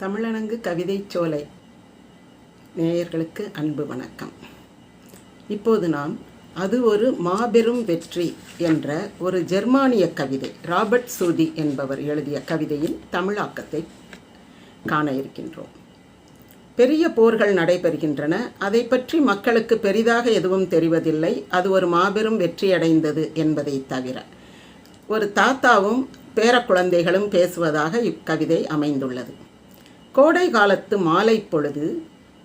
தமிழனங்கு கவிதை சோலை. நேயர்களுக்கு அன்பு வணக்கம். இப்போது நாம் அது ஒரு மாபெரும் வெற்றி என்ற ஒரு ஜெர்மானிய கவிதை ராபர்ட் சூதி என்பவர் எழுதிய கவிதையின் தமிழாக்கத்தை காண இருக்கின்றோம். பெரிய போர்கள் நடைபெறுகின்றன. அதை பற்றி மக்களுக்கு பெரிதாக எதுவும் தெரிவதில்லை. அது ஒரு மாபெரும் வெற்றியடைந்தது என்பதை தவிர ஒரு தாத்தாவும் பேரக்குழந்தைகளும் பேசுவதாக இக்கவிதை அமைந்துள்ளது. கோடை காலத்து மாலை பொழுது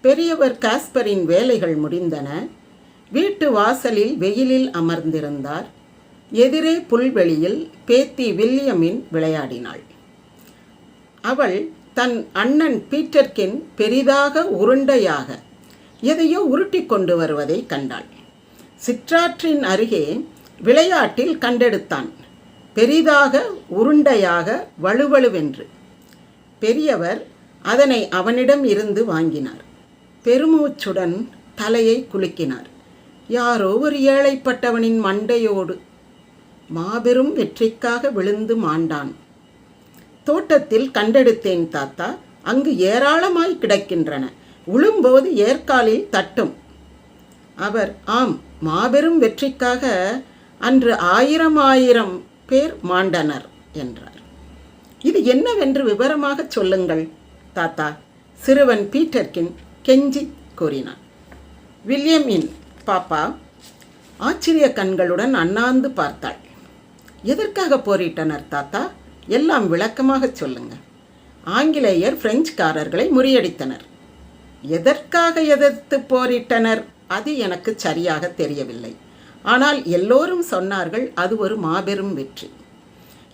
பெரியவர் காஸ்பரின் வேலைகள் முடிந்தன. வீட்டு வாசலில் வெயிலில் அமர்ந்திருந்தார். எதிரே புல்வெளியில் பேத்தி வில்லியமின் விளையாடினாள். அவள் தன் அண்ணன் பீட்டர்கின் பெரிதாக உருண்டையாக எதையோ உருட்டி கொண்டு வருவதை கண்டாள். சிற்றாற்றின் அருகே விளையாட்டில் கண்டெடுத்தான். பெரிதாக உருண்டையாக வலுவழுவென்று பெரியவர் அதனை அவனிடம் இருந்து வாங்கினார். பெருமூச்சுடன் தலையை குலுக்கினார். யாரோ ஒரு ஏழைப்பட்டவனின் மண்டையோடு மாபெரும் வெற்றிக்காக விழுந்து மாண்டான். தோட்டத்தில் கண்டெடுத்தேன் தாத்தா அங்கு ஏராளமாய் கிடக்கின்றன. உழும்போது ஏற்காலில் தட்டும். அவர் ஆம் மாபெரும் வெற்றிக்காக அன்று ஆயிரம் ஆயிரம் பேர் மாண்டனர் என்றார். இது என்னவென்று விவரமாக சொல்லுங்கள். தாத்தா சிறுவன் பீட்டர்கின் கெஞ்சி கூறினான். வில்லியமின் பாப்பா ஆச்சரிய கண்களுடன் அண்ணாந்து பார்த்தாள். எதற்காக போரிட்டனர் தாத்தா? எல்லாம் விளக்கமாக சொல்லுங்க. ஆங்கிலேயர் பிரெஞ்சுக்காரர்களை முறியடித்தனர். எதற்காக எதிர்த்து போரிட்டனர்? அது எனக்கு சரியாக தெரியவில்லை. ஆனால் எல்லோரும் சொன்னார்கள் அது ஒரு மாபெரும் வெற்றி.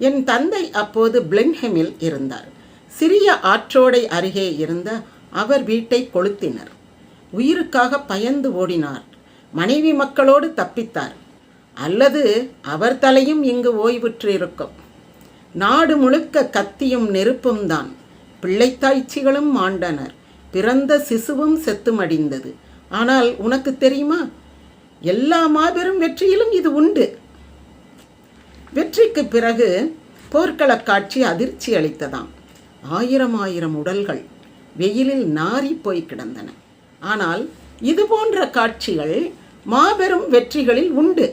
என் தந்தை அப்போது பிளின்ஹெமில் இருந்தார். சிறிய ஆற்றோடை அருகே இருந்த அவர் வீட்டை கொளுத்தினர். உயிருக்காக பயந்து ஓடினார். மனைவி மக்களோடு தப்பித்தார். அல்லது அவர் தலையும் இங்கு ஓய்வுற்றிருக்கும். நாடு முழுக்க கத்தியும் நெருப்பும் தான். பிள்ளைத்தாய்ச்சிகளும் மாண்டனர் பிறந்த சிசுவும் செத்து மடிந்தது ஆனால் உனக்கு தெரியுமா? எல்லா மாபெரும் வெற்றியிலும் இது உண்டு. வெற்றிக்கு பிறகு போர்க்களக் காட்சி அதிர்ச்சி அளித்ததாம். ஆயிரம் ஆயிரம் உடல்கள் வெயிலில் நாரி போய் கிடந்தன. ஆனால் இது போன்ற காட்சிகள் மாபெரும் வெற்றிகளில் உண்டு.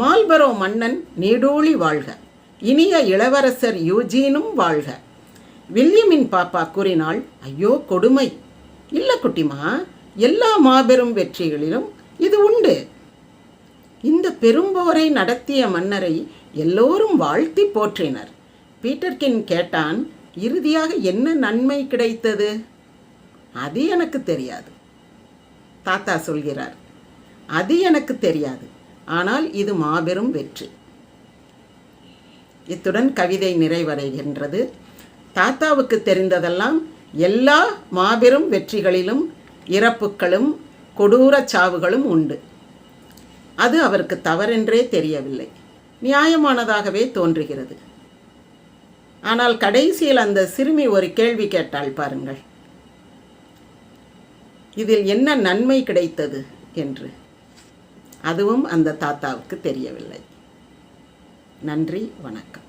மால்பரோ மன்னன் நீடூழி வாழ்க இனிய இளவரசர் யூஜீனும் வாழ்க. வில்லியமின் பாப்பா கூறினாள் ஐயோ கொடுமை. இல்லை குட்டிமா எல்லா மாபெரும் வெற்றிகளிலும் இது உண்டு. இந்த பெரும்போரை நடத்திய மன்னரை எல்லோரும் வாழ்த்தி போற்றினர். பீட்டர்கின் கேட்டான் இறுதியாக என்ன நன்மை கிடைத்தது? அது எனக்கு தெரியாது தாத்தா சொல்கிறார். அது எனக்கு தெரியாது ஆனால் இது மாபெரும் வெற்றி. இத்துடன் கவிதை நிறைவடைகின்றது. தாத்தாவுக்கு தெரிந்ததெல்லாம் எல்லா மாபெரும் வெற்றிகளிலும் இறப்புக்களும் கொடூர சாவுகளும் உண்டு. அது அவருக்கு தவறென்றே தெரியவில்லை. நியாயமானதாகவே தோன்றுகிறது. ஆனால் கடைசியில் அந்த சிறுமி ஒரு கேள்வி கேட்டாள் பாருங்கள். இதில் என்ன நன்மை கிடைத்தது என்று. அதுவும் அந்த தாத்தாவுக்கு தெரியவில்லை. நன்றி வணக்கம்.